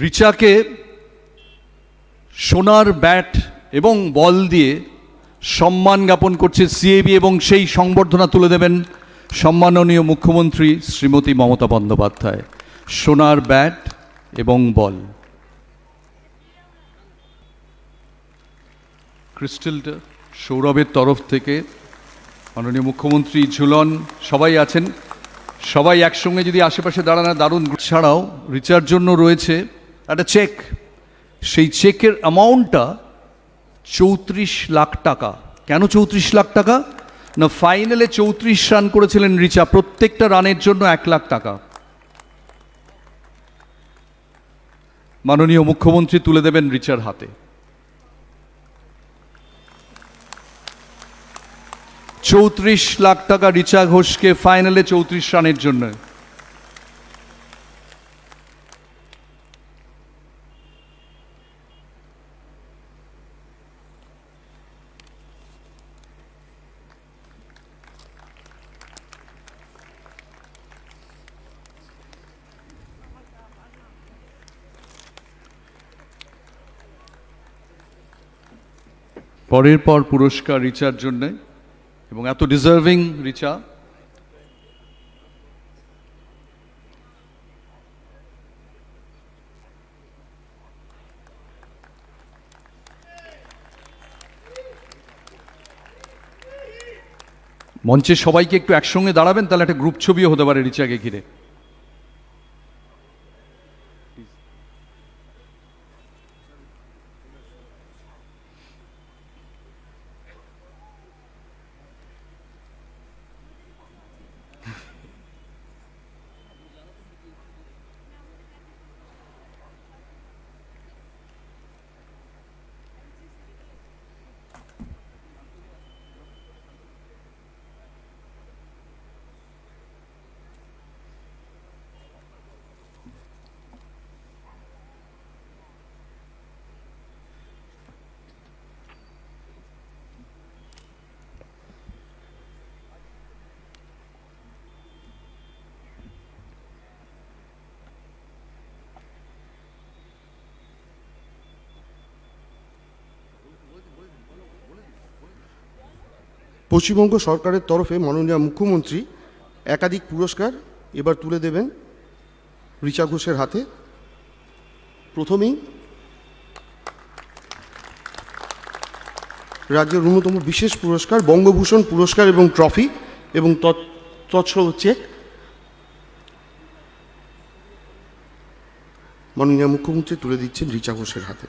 রিচাকে সোনার ব্যাট এবং বল দিয়ে সম্মান জ্ঞাপন করছে সিএবি এবং সেই সংবর্ধনা তুলে দেবেন সম্মাননীয় মুখ্যমন্ত্রী শ্রীমতী মমতা বন্দ্যোপাধ্যায়। সোনার ব্যাট এবং বল। ক্রিস্টালটা সৌরভের তরফ থেকে মাননীয় মুখ্যমন্ত্রী ঝুলন, সবাই আছেন? সবাই একসঙ্গে যদি আশেপাশে দাঁড়ানো, দারুণ। ছাড়াও রিচার জন্য রয়েছে একটা চেক সেই চেকের অ্যামাউন্টটা চৌত্রিশ লাখ টাকা। কেন চৌত্রিশ লাখ টাকা? না ফাইনালে চৌত্রিশ রান করেছিলেন রিচা। প্রত্যেকটা রানের জন্য এক লাখ টাকা। মাননীয় মুখ্যমন্ত্রী তুলে দেবেন রিচার হাতে। চৌত্রিশ লাখ টাকা রিচা ঘোষকে ফাইনালে চৌত্রিশ রানের জন্য। পরের পর পুরস্কার রিচার জন্য এবং এত ডিজার্ভিং রিচা। মঞ্চে সবাইকে একটু একসঙ্গে দাঁড়াবেন, তাহলে একটা গ্রুপ ছবিও হতে পারে রিচাকে ঘিরে। পশ্চিমবঙ্গ সরকারের তরফে মাননীয় মুখ্যমন্ত্রী একাধিক পুরস্কার এবার তুলে দেবেন রিচা ঘোষের হাতে। প্রথমেই রাজ্যের অন্যতম বিশেষ পুরস্কার, বঙ্গভূষণ পুরস্কার এবং ট্রফি এবং তৎ- তৎসহ চেক মাননীয় মুখ্যমন্ত্রী তুলে দিচ্ছেন রিচা ঘোষের হাতে।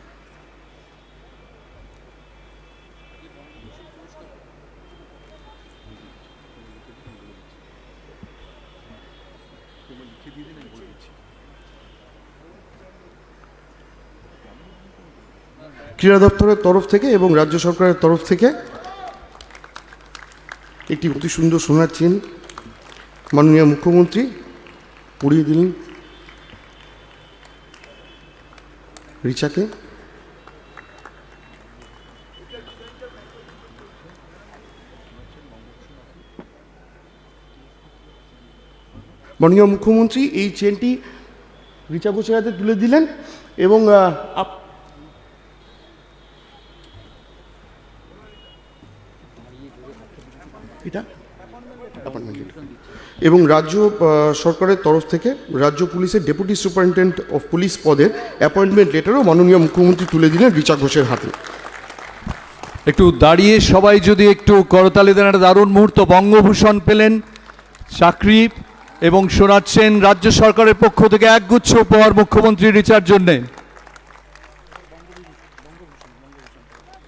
ক্রীড়া দপ্তরের তরফ থেকে এবং রাজ্য সরকারের তরফ থেকে একটি অতি সুন্দর সোনার চেন মাননীয় মুখ্যমন্ত্রী পড়িয়ে দিলেন রিচাকে। মাননীয় মুখ্যমন্ত্রী এই চেনটি রিচা ঘোষের হাতে তুলে দিলেন এবং এটা? এবং রাজ্য সরকারের তরফ থেকে রাজ্য পুলিশের ডেপুটি সুপারিনটেন্ডেন্ট অফ পুলিশ পদের অ্যাপয়েন্টমেন্ট লেটারও মাননীয় মুখ্যমন্ত্রী তুলে দিলেন রিচা ঘোষের হাতে। একটু দাঁড়িয়ে সবাই যদি একটু করতালি দেন, একটা দারুণ মুহূর্ত। বঙ্গভূষণ পেলেন, চাকরি এবং শোনাচ্ছেন রাজ্য সরকারের পক্ষ থেকে একগুচ্ছ উপহার মুখ্যমন্ত্রী রিচার জন্যে।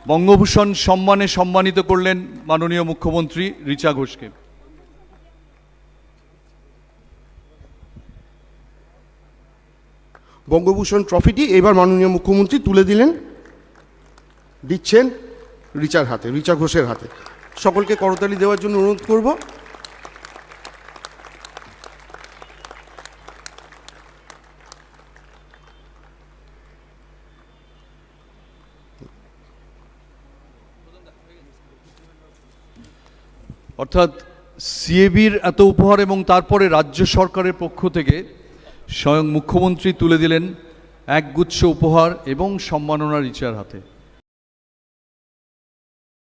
বঙ্গভূষণ সম্মানে সম্মানিত করলেন মাননীয় মুখ্যমন্ত্রী রিচা ঘোষকে। বঙ্গভূষণ ট্রফিটি এবার মাননীয় মুখ্যমন্ত্রী তুলে দিলেন, দিচ্ছেন রিচার হাতে, রিচা ঘোষের হাতে। সকলকে করতালি দেওয়ার জন্য অনুরোধ করব। অর্থাৎ সিএবির এত উপহার এবং তারপরে রাজ্য সরকারের পক্ষ থেকে স্বয়ং মুখ্যমন্ত্রী তুলে দিলেন একগুচ্ছ উপহার এবং সম্মাননা রিচার হাতে।